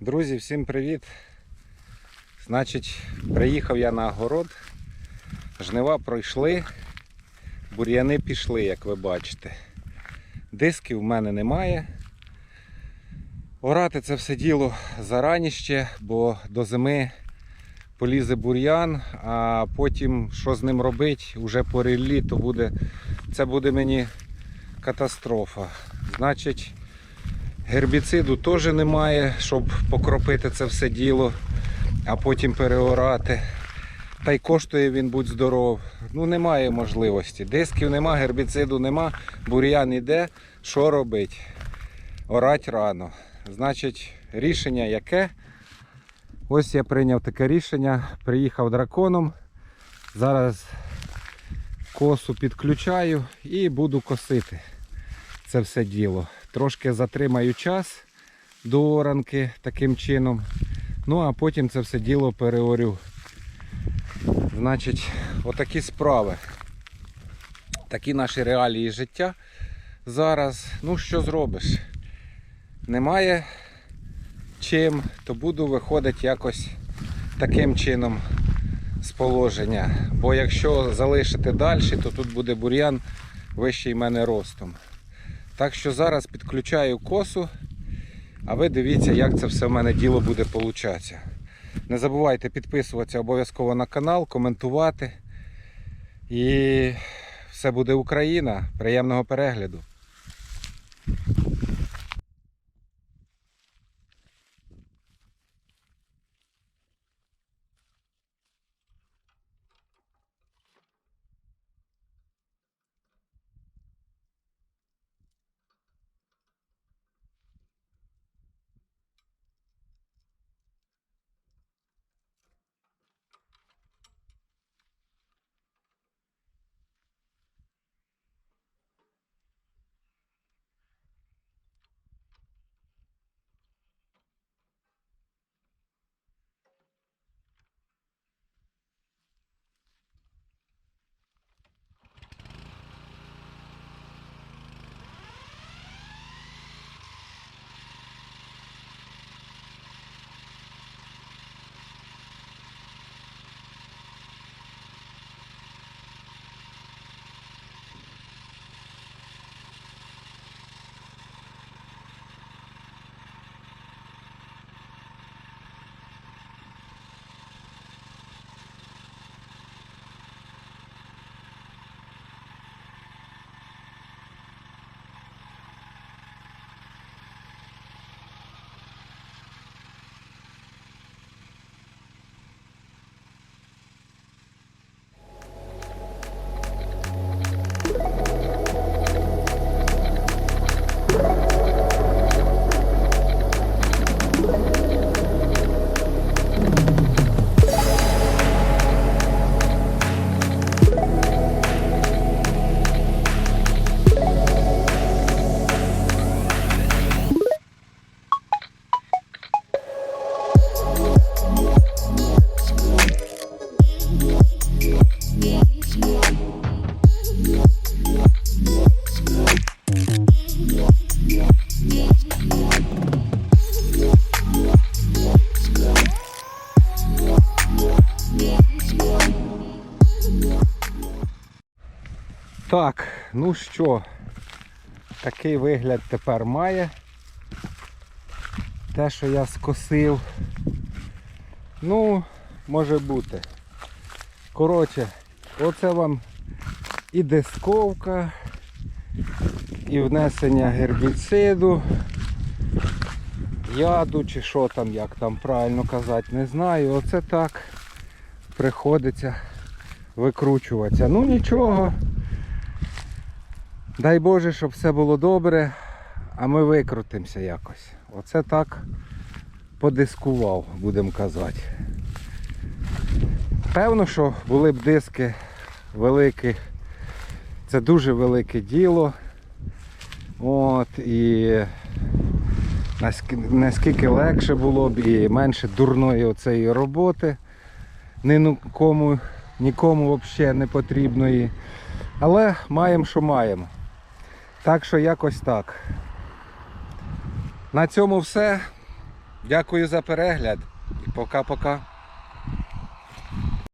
Друзі, всім привіт! Значить, приїхав я на огород. Жнива пройшли, бур'яни пішли, як ви бачите. Дисків в мене немає. Орати це все діло зараніще, бо до зими полізе бур'ян, а потім що з ним робити, уже по ріллі, то буде, це буде мені катастрофа. Значить, Гербіциду теж немає, щоб покропити це все діло, а потім переорати. Та й коштує він будь здоров. Ну немає можливості. Дисків нема, гербіциду нема, бур'ян іде. Що робить? Орать рано. Значить, рішення яке? Ось я прийняв таке рішення. Приїхав драконом. Зараз косу підключаю і буду косити це все діло. Трошки затримаю час до оранки таким чином. Ну а потім це все діло переорю. Значить, отакі справи. Такі наші реалії життя. Зараз, ну що зробиш? Немає чим, то буду виходити якось таким чином з положення. Бо якщо залишити далі, то тут буде бур'ян вищий мене ростом. Так що зараз підключаю косу, а ви дивіться, як це все в мене діло буде получатися. Не забувайте підписуватися обов'язково на канал, коментувати. І все буде Україна. Приємного перегляду. Так, ну що, такий вигляд тепер має. Те, що я скосив. Ну, може бути. Коротше, оце вам і дисковка, і внесення гербіциду, яду чи що там, як там правильно казати, не знаю. Оце так приходиться викручуватися. Ну нічого. Дай Боже, щоб все було добре, а ми викрутимося якось. Оце так подискував, будемо казати. Певно, що були б диски великі. Це дуже велике діло. От, і наскільки, легше було б і менше дурної оцеї роботи. Нікому, нікому взагалі не потрібної. Але маємо, що маємо. Так що якось так. На цьому все. Дякую за перегляд. І пока-пока.